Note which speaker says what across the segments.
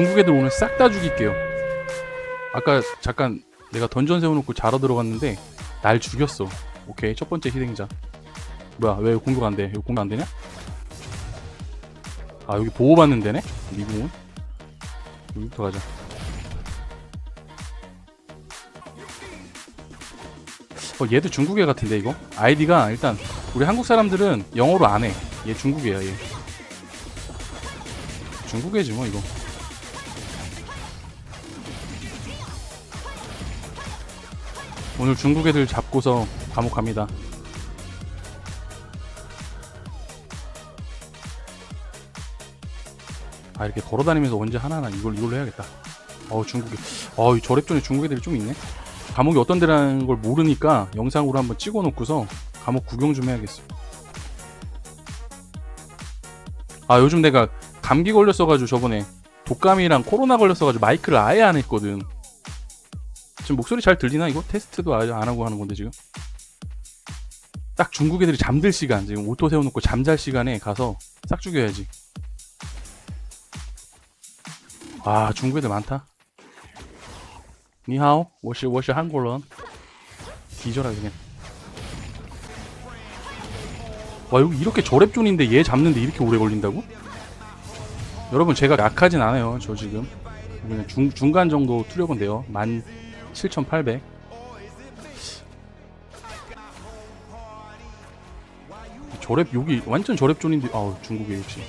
Speaker 1: 중국 애들 오늘 싹 다 죽일게요. 아까 잠깐 내가 던전 세워놓고 자러 들어갔는데 날 죽였어. 오케이 첫 번째 희생자. 뭐야 왜 공격 안 돼? 여기 공격 안 되냐? 아 여기 보호받는 데네? 미국은? 여기부터 가자. 어 얘도 중국애 같은데 이거? 아이디가 일단 우리 한국 사람들은 영어로 안 해. 얘 중국애야 얘. 중국애지 뭐 이거. 오늘 중국 애들 잡고서 감옥 갑니다. 아 이렇게 걸어다니면서 언제 하나하나 이걸 이걸로 해야겠다. 어우 중국에 어이 저랩존에 중국 애들이 좀 있네. 감옥이 어떤 데라는 걸 모르니까 영상으로 한번 찍어놓고서 감옥 구경 좀 해야겠어. 아 요즘 내가 감기 걸렸어가지고 저번에 독감이랑 코로나 걸렸어가지고 마이크를 아예 안 했거든. 지금 목소리 잘 들리나? 이거? 테스트도 안 하고 하는 건데 지금? 딱 중국 애들이 잠들 시간. 지금 오토 세워놓고 잠잘 시간에 가서 싹 죽여야지. 아 중국 애들 많다. 니하오 워시 워시 한골런. 기절하게 그냥. 와 여기 이렇게 저랩존인데 얘 잡는데 이렇게 오래 걸린다고? 여러분 제가 약하진 않아요 저 지금. 그냥 중, 중간 정도 투려본데요. 만 17,800 저랩 여기 완전 저랩존인데 아우 중국에 역시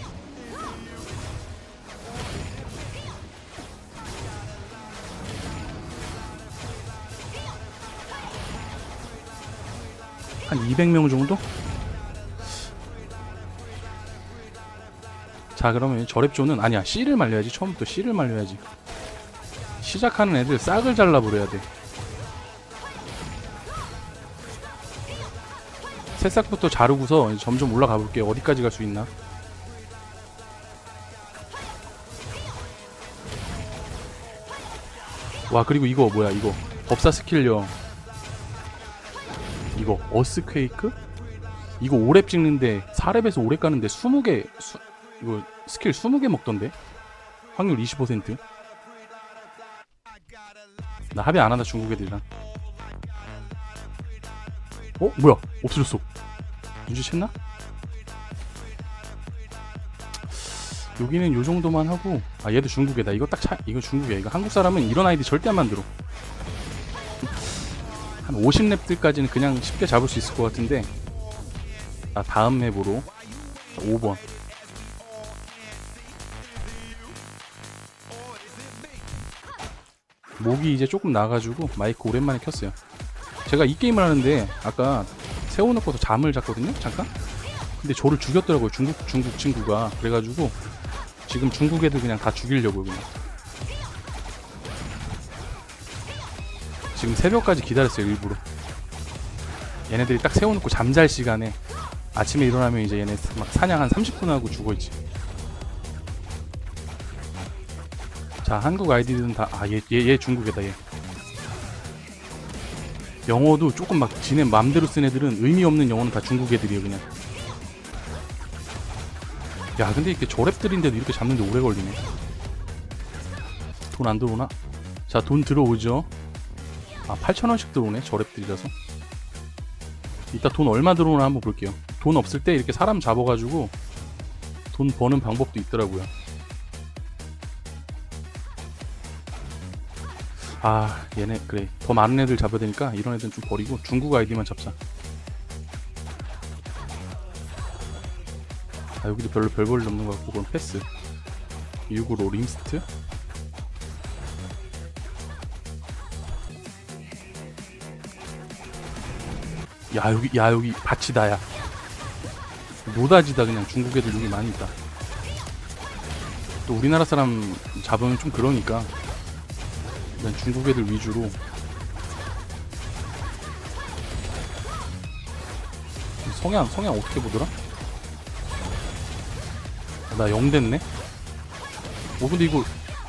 Speaker 1: 한 200명 정도? 자 그러면 저랩존은 아니야 C를 말려야지. 처음부터 C를 말려야지 시작하는 애들 싹을 잘라버려야 돼. 새싹부터 자르고서 점점 올라가 볼게요. 어디까지 갈 수 있나? 와 그리고 이거 뭐야 이거? 법사 스킬령 이거 어스퀘이크? 이거 5렙 찍는데 4렙에서 5렙 가는데 20개 수, 이거 스킬 20개 먹던데? 확률 20% 나 합의 안 한다 중국 애들이랑. 어? 뭐야? 없어졌어. 눈치챘나? 여기는 요 정도만 하고 아 얘도 중국애다. 이거 딱 차, 이거 중국이야 이거 한국 사람은 이런 아이디 절대 안 만들어. 한 50렙들까지는 그냥 쉽게 잡을 수 있을 것 같은데 아 다음 맵으로 5번 목이 이제 조금 나가지고 마이크 오랜만에 켰어요. 제가 이 게임을 하는데 아까 세워놓고서 잠을 잤거든요 잠깐? 근데 저를 죽였더라고요 중국 중국 친구가. 그래가지고 지금 중국 애들 그냥 다 죽이려고요 그냥. 지금 새벽까지 기다렸어요 일부러. 얘네들이 딱 세워놓고 잠잘 시간에 아침에 일어나면 이제 얘네 막 사냥 한 30분 하고 죽어있지 자 한국 아이디들은 다아 얘 얘 얘 중국애다 얘. 영어도 조금 막 지네 맘대로 쓴 애들은 의미 없는 영어는 다 중국 애들이에요 그냥. 야 근데 이렇게 저랩들인데도 이렇게 잡는데 오래 걸리네. 돈 안 들어오나? 자 돈 들어오죠. 아 8천원씩 들어오네 저랩들이라서. 이따 돈 얼마 들어오나 한번 볼게요. 돈 없을 때 이렇게 사람 잡아가지고 돈 버는 방법도 있더라고요 아 얘네 그래. 더 많은 애들 잡아야 되니까 이런 애들은 좀 버리고 중국 아이디만 잡자. 아 여기도 별로 별 볼일 없는 것 같고 그럼 패스. 6으로 림스트. 야 여기 야 여기 밭이다 야. 노다지다 그냥. 중국 애들 여기 많이 있다. 또 우리나라 사람 잡으면 좀 그러니까 그냥 중국 애들 위주로 성향 성향 어떻게 보더라? 나 0 됐네? 어 근데 이거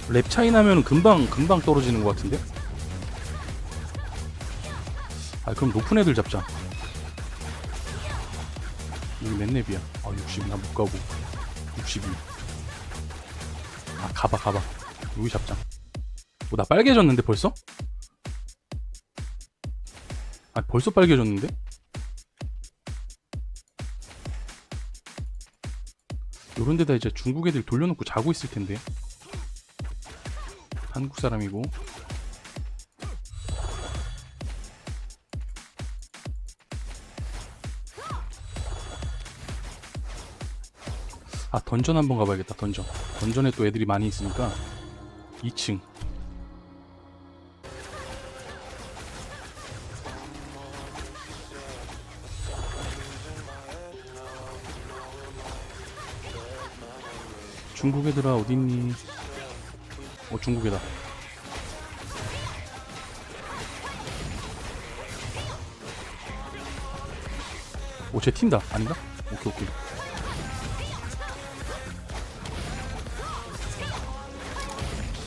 Speaker 1: 랩 차이 나면 금방 금방 떨어지는 것 같은데? 아 그럼 높은 애들 잡자 여기 몇 랩이야? 아 60, 나 못 가고 62. 아 가봐 가봐 여기 잡자. 어, 나 빨개졌는데 벌써? 아 벌써 빨개졌는데? 요런 데다 이제 중국 애들 돌려놓고 자고 있을 텐데. 한국 사람이고. 아 던전 한번 가봐야겠다 던전 던전에 또 애들이 많이 있으니까 2층 중국 애들아 어딨니? 어 중국 애다. 오쟤 튄다. 아닌가? 오케이 오케이.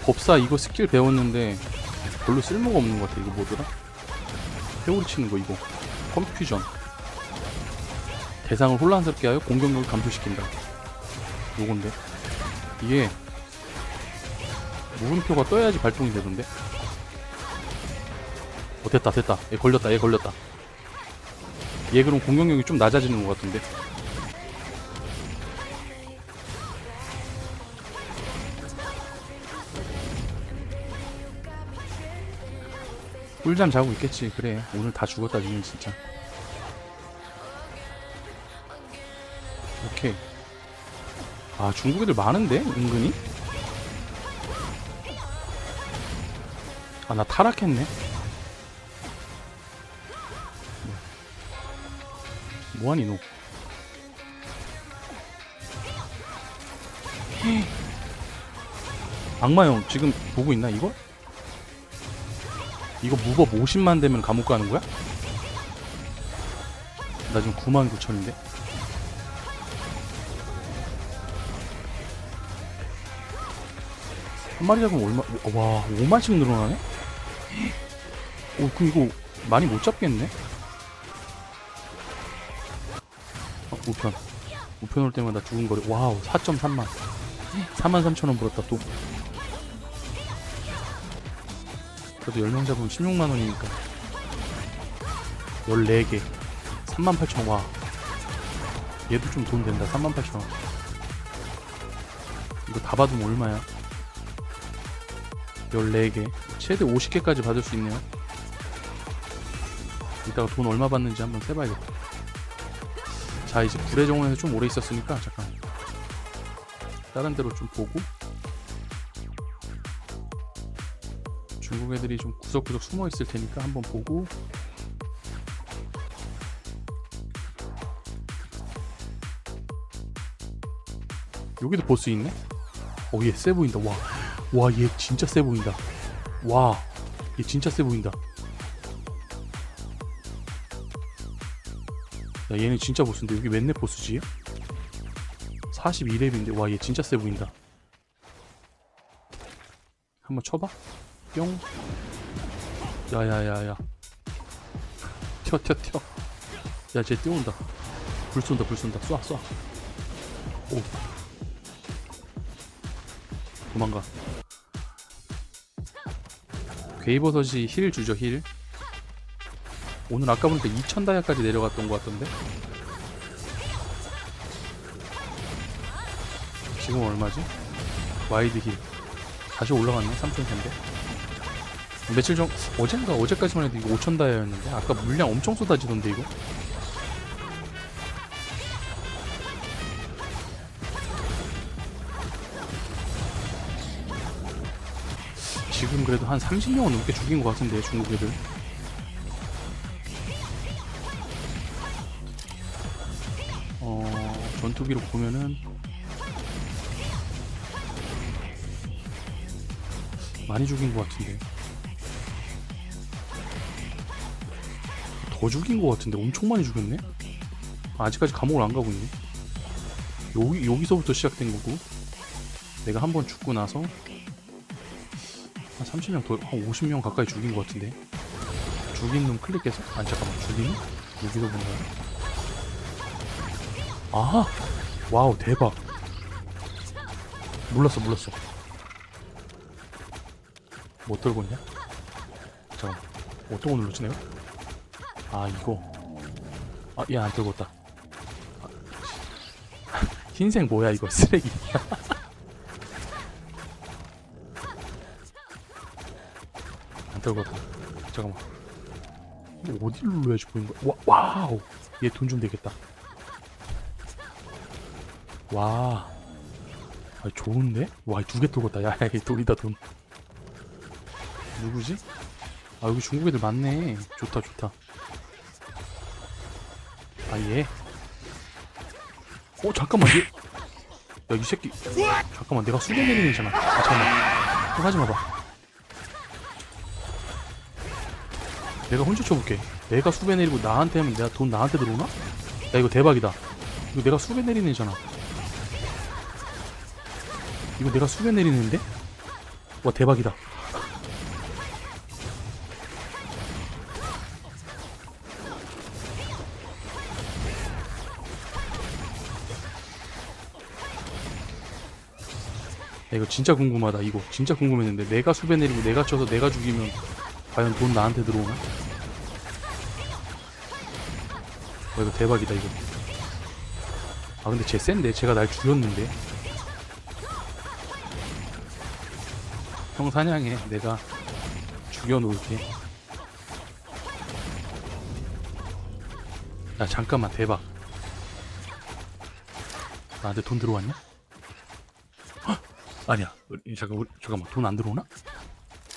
Speaker 1: 법사 이거 스킬 배웠는데 별로 쓸모가 없는 것 같아 이거 뭐더라? 회오리 치는 거 이거. 컴퓨전. 대상을 혼란스럽게 하여 공격력을 감소시킨다. 요건데 이게 물음표가 떠야지 발동이 되던데? 어 됐다 됐다. 얘 걸렸다 얘 걸렸다. 얘 그럼 공격력이 좀 낮아지는 것 같은데? 꿀잠 자고 있겠지. 그래. 오늘 다 죽었다 지금 진짜. 오케이 아 중국 애들 많은데 은근히 아 나 타락했네 뭐하니 너 악마형 지금 보고 있나 이거? 이거 무법 50만 되면 감옥 가는 거야? 나 지금 9만 9천인데? 한 마리 잡으면 얼마, 와, 5만씩 늘어나네? 오, 그럼 이거 많이 못 잡겠네? 어, 우편. 우편 올 때마다 죽은 거리. 와우, 4.3만. 4만 3천원 벌었다, 또. 그래도 10명 잡으면 16만 원이니까 14개 3만 8천 와 얘도 좀 돈 된다 3만 8천 원 이거 다 받으면 얼마야 14개. 최대 50개까지 받을 수 있네요. 이따가 돈 얼마 받는지 한번 세봐야겠다. 자 이제 불의 정원에서 좀 오래 있었으니까 잠깐 다른 데로 좀 보고 중국 애들이 좀 구석구석 숨어 있을 테니까 한번 보고 여기도 보스 있네? 어얘 세 보인다 와 와 얘 진짜 세 보인다 와 얘 진짜 세 보인다 야 얘는 진짜 보스인데 여기 맨날 보스지? 42렙인데 와 얘 진짜 세 보인다 한번 쳐봐 뿅. 야야야야. 튀어 튀어 튀어. 야쟤 뛰어온다. 불 쏜다 불 쏜다. 쏴 쏴. 오. 도망가. 괴이버섯이 힐 주죠 힐. 오늘 아까 보니까 2000 다이아까지 내려갔던 것 같던데. 지금 얼마지? 와이드 힐. 다시 올라갔네 3300. 며칠 전 어젠가 어제까지만 해도 이거 5천 다이아였는데 아까 물량 엄청 쏟아지던데 이거 지금 그래도 한 30명은 넘게 죽인 것 같은데 중국 애들 어 전투기록 보면은 많이 죽인 것 같은데 더 죽인 것 같은데 엄청 많이 죽였네? 아직까지 감옥을 안 가고 있네. 여기 여기서부터 시작된 거고 내가 한 번 죽고 나서 한 30명 더, 한 50명 가까이 죽인 것 같은데 죽인 놈 클릭해서 아니 잠깐만 죽인 놈? 여기서 본 거야? 아 와우 대박 몰랐어 몰랐어 못 들고 있냐? 잠깐만 어떤 거 눌렀지 내가? 아 이거 아 얘 안 들고 있다 아, 씨. 흰색 뭐야 이거 쓰레기 있다 잠깐만 이거 어디를 눌러야지 보이는 거야 와, 와우 얘 돈 좀 되겠다 와 아, 좋은데? 와, 두개 들었다. 야, 이 돈이다, 돈. 누구지? 아, 여기 중국 애들 많네. 좋다, 좋다. 아, 얘. 어, 잠깐만, 얘. 야, 이 새끼. 잠깐만, 내가 수배 내리는 애잖아. 아, 잠깐만. 또 하지 마봐. 내가 혼자 쳐볼게. 내가 수배 내리고 나한테 하면 내가 돈 나한테 들어오나? 야, 이거 대박이다. 이거 내가 수배 내리는 애잖아. 이거 내가 수배 내리는데? 와 대박이다 야, 이거 진짜 궁금하다 이거 진짜 궁금했는데 내가 수배 내리고 내가 쳐서 내가 죽이면 과연 돈 나한테 들어오나? 와 이거 대박이다 이거 아 근데 쟤 센데 제가 날 죽였는데 형 사냥해 내가 죽여놓을게 야 잠깐만 대박 나한테 돈 들어왔냐? 헉! 아니야 잠깐 우리, 잠깐만 돈 안 들어오나?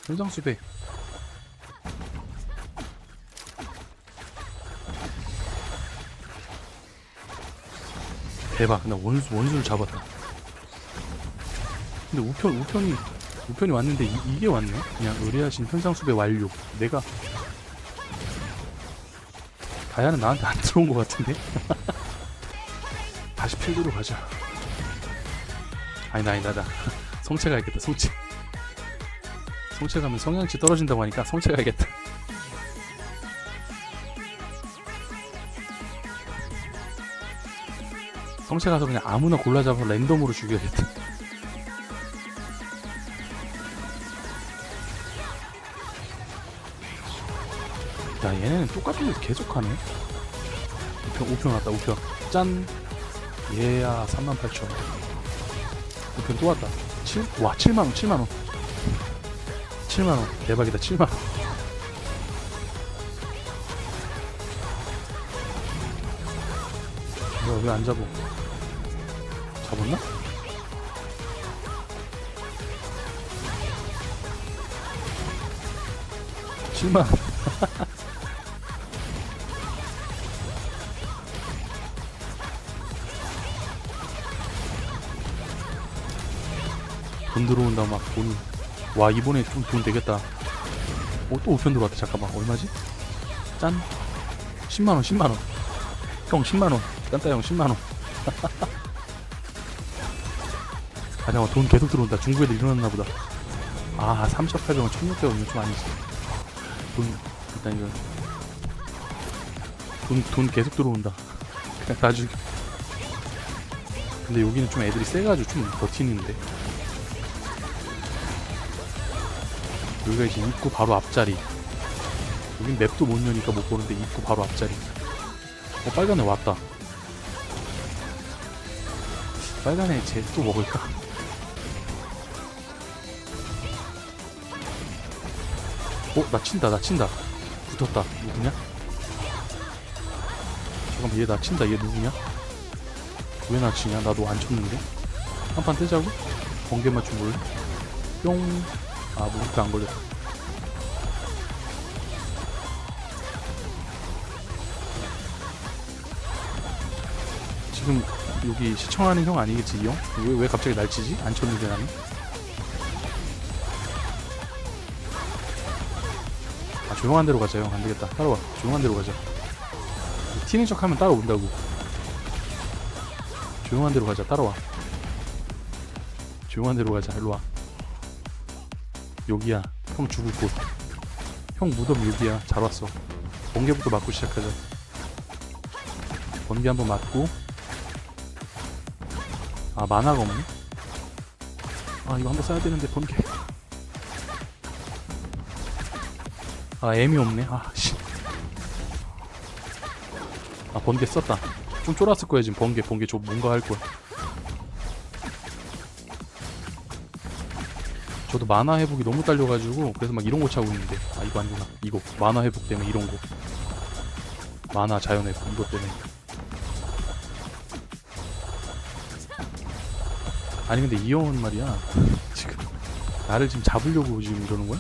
Speaker 1: 현상수배 대박 나 원수, 원수를 잡았다 근데 우편 우편이 우편이 왔는데 이, 게 왔네? 그냥 의뢰하신 현상수배 완료. 내가 다야는 나한테 안 들어온 것 같은데? 다시 필드로 가자. 아니다 아니다 나 성체 가야겠다 성체. 성체 가면 성향치 떨어진다고 하니까 성체 가야겠다. 성체 가서 그냥 아무나 골라 잡아서 랜덤으로 죽여야겠다. 야 얘네는 똑같은 거 계속하네. 우편 우편 왔다 우편. 짠. 얘야 38,000원 우편 또 왔다. 7? 와 7만 원 7만 원. 7만 원. 대박이다 7만원. 뭐야 왜안 잡어 잡았나? 칠만 돈 들어온다 막 돈. 와 이번에 좀 돈 되겠다. 오또 우편 들어왔다 잠깐만 얼마지? 짠. 10만 원 10만 원. 형 10만 원. 깐따 형 10만 원. 아 잠깐 돈 계속 들어온다. 중국 애들 일어났나 보다. 아 3,800원 1,600원 이거 좀 아니지. 돈 일단 이거 돈, 돈 계속 들어온다. 그냥 다 죽여. 근데 여기는 좀 애들이 세가지고 좀 버티는데. 여기가 이제 입구 바로 앞자리. 여긴 맵도 못 여니까 못 보는데 입구 바로 앞자리. 어, 빨간 애 왔다. 빨간 애 쟤 또 먹을까? 어, 나 친다, 나 친다. 붙었다. 누구냐? 잠깐만, 얘 나 친다. 얘 누구냐? 왜 나 치냐? 나도 안 쳤는데? 한판 뜨자고? 번개 맞춤 볼래? 뿅. 아, 무릎도 안 걸렸다. 지금 여기 시청하는 형 아니겠지, 이 형? 왜, 왜 갑자기 날 치지? 안 쳤는데 나는? 조용한 데로 가자, 형. 안 되겠다. 따라와. 조용한 데로 가자. 튀는 척 하면 따라온다고. 조용한 데로 가자. 따라와. 조용한 데로 가자. 일로 와. 여기야. 형 죽을 곳. 형 무덤 여기야. 잘 왔어. 번개부터 맞고 시작하자. 번개 한번 맞고. 아, 만화가 없네? 아, 이거 한번 써야 되는데, 번개. 아 M이 없네. 아씨. 아 번개 썼다. 좀 쫄았을 거야 지금 번개. 번개 저 뭔가 할 거야. 저도 만화 회복이 너무 딸려가지고 그래서 막 이런 거 차고 있는데. 아 이거 아니구나. 이거. 만화 회복 때문에 이런 거. 만화 자연 회복 이것 때문에. 아니 근데 이 형은 말이야. 지금 나를 지금 잡으려고 지금 이러는 거야?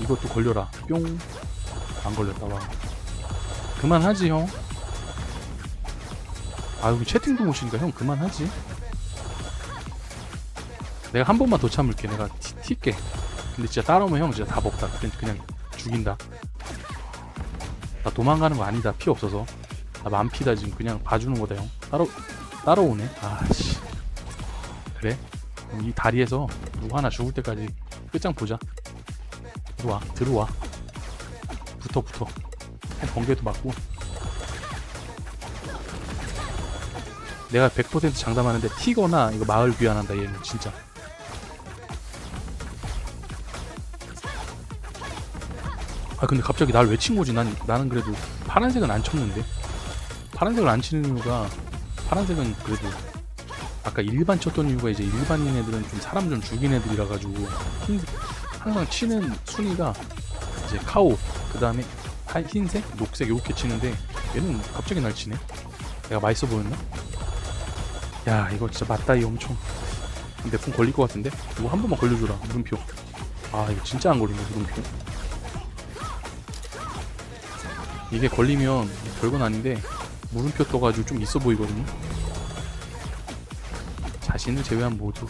Speaker 1: 이것도 걸려라. 뿅. 안 걸렸다 와 그만하지 형. 아 여기 채팅도 못 쉬니까 형 그만하지. 내가 한 번만 더 참을게. 내가 티, 튈게. 근데 진짜 따라오면 형 진짜 답 없다. 그냥, 그냥 죽인다. 나 도망가는 거 아니다. 피 없어서. 나 만피다 지금. 그냥 봐주는 거다 형. 따로 따라오네. 아씨. 그래? 이 다리에서 누구 하나 죽을 때까지 끝장 보자 들어와 들어와. 붙어 붙어. 번개도 맞고. 내가 100% 장담하는데 티거나 이거 마을 귀환한다 얘는 진짜. 아 근데 갑자기 날 왜 친 거지? 난 나는 그래도 파란색은 안 쳤는데. 파란색을 안 치는 이유가 파란색은 그래도 아까 일반 쳤던 이유가 이제 일반인 애들은 좀 사람 좀 죽인 애들이라 가지고 흰색 항상 치는 순위가 이제 카오 그 다음에 흰색 녹색 이렇게 치는데 얘는 갑자기 날 치네. 내가 맛있어 보였나? 야 이거 진짜 맞다이 엄청. 내 폰 걸릴 것 같은데? 이거 한 번만 걸려줘라 물음표. 아 이거 진짜 안 걸리네 물음표. 이게 걸리면 별건 아닌데 물음표 떠가지고 좀 있어 보이거든요. 자신을 제외한 모두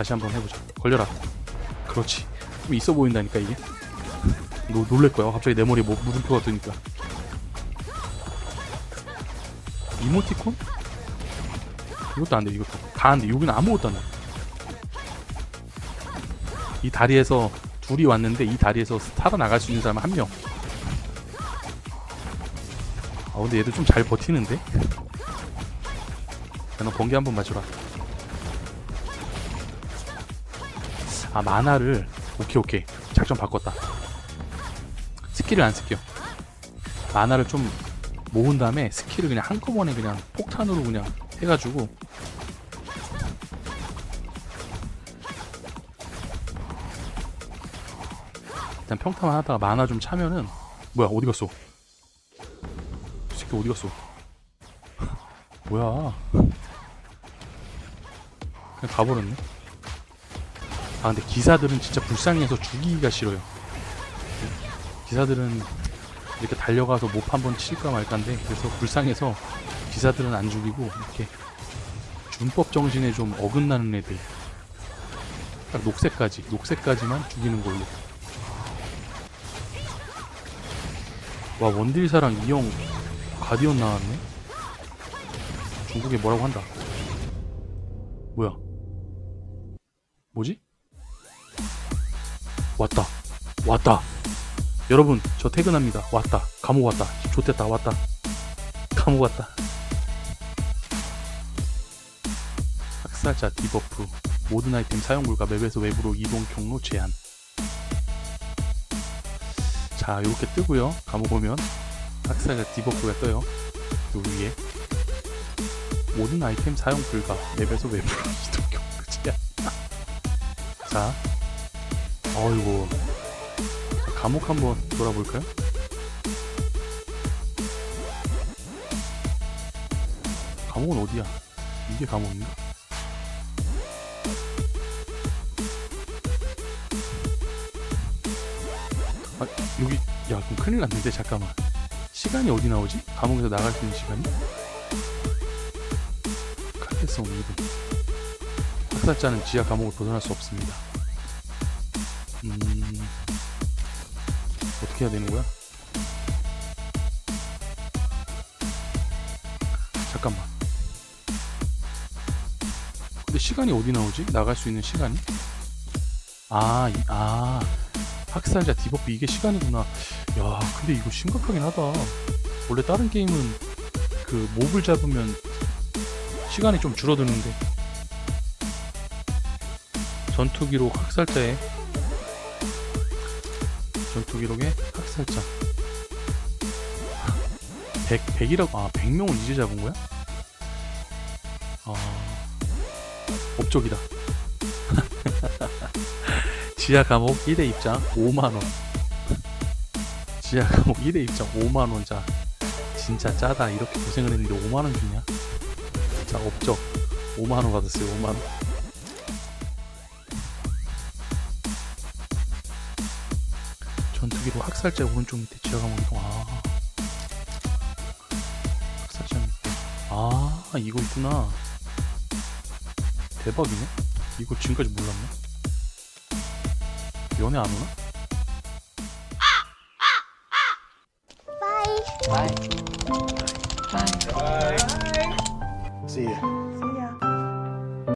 Speaker 1: 다시 한번 해보자 걸려라. 그렇지. 좀 있어 보인다니까 이게. 너 놀랄 거야. 갑자기 내 머리에 뭐 물음표가 뜨니까. 이모티콘? 이것도 안돼. 이것도 다 안돼. 여기는 아무것도 안돼. 이 다리에서 둘이 왔는데 이 다리에서 살아나갈 수 있는 사람은 한명. 아 근데 얘들 좀잘 버티는데? 야, 너 번개 한번 맞춰라 아 만화를. 오케이 오케이. 작전 바꿨다. 스킬을 안 쓸게요. 만화를 좀 모은 다음에 스킬을 그냥 한꺼번에 그냥 폭탄으로 그냥 해가지고. 일단 평타만 하다가 만화 좀 차면은 뭐야 어디 갔어? 이 새끼 어디 갔어? 뭐야? 그냥 가버렸네 아 근데 기사들은 진짜 불쌍해서 죽이기가 싫어요. 기사들은 이렇게 달려가서 몹 한번 칠까 말까인데 그래서 불쌍해서 기사들은 안 죽이고 이렇게 준법 정신에 좀 어긋나는 애들. 딱 녹색까지 녹색까지만 죽이는 걸로. 와 원딜사랑 이형 가디언 나왔네? 중국에 뭐라고 한다. 뭐야? 뭐지? 왔다 왔다. 여러분 저 퇴근합니다. 왔다 감옥 왔다. 좋됐다 왔다. 감옥 왔다. 학살자 디버프 모든 아이템 사용 불가 맵에서 외부로 이동 경로 제한. 자 이렇게 뜨고요. 감옥 오면 학살자 디버프가 떠요. 요 위에 모든 아이템 사용 불가 맵에서 외부로 이동 경로 제한. 자 자, 감옥 한번 돌아볼까요? 감옥은 어디야? 이게 감옥인가? 아 여기 야 그럼 큰일 났는데 잠깐만 시간이 어디 나오지? 감옥에서 나갈 수 있는 시간이? 칼퇴성 2분 학살자는 지하 감옥을 벗어날 수 없습니다 어떻게 해야 되는 거야? 잠깐만. 근데 시간이 어디 나오지? 나갈 수 있는 시간이? 아, 이, 아, 학살자 디버프 이게 시간이구나. 야, 근데 이거 심각하긴 하다. 원래 다른 게임은 그 몹을 잡으면 시간이 좀 줄어드는데 전투 기록 학살자의 전투 기록의 학살자 100, 100이라고 아 100명을 이제 잡은 거야? 아 업적이다. 지하 감옥 1회 입장 5만원. 지하 감옥 1회 입장 5만원 자 진짜 짜다. 이렇게 고생을 했는데 5만원 주냐? 자 업적. 5만원 받았어요 5만원 전투기로 학살자 오른쪽 밑에 지하 감옥 이동 아. 학살자 밑에 아 이거 있구나. 대박이네. 이거 지금까지 몰랐네. 연애 안 오나?
Speaker 2: Ya.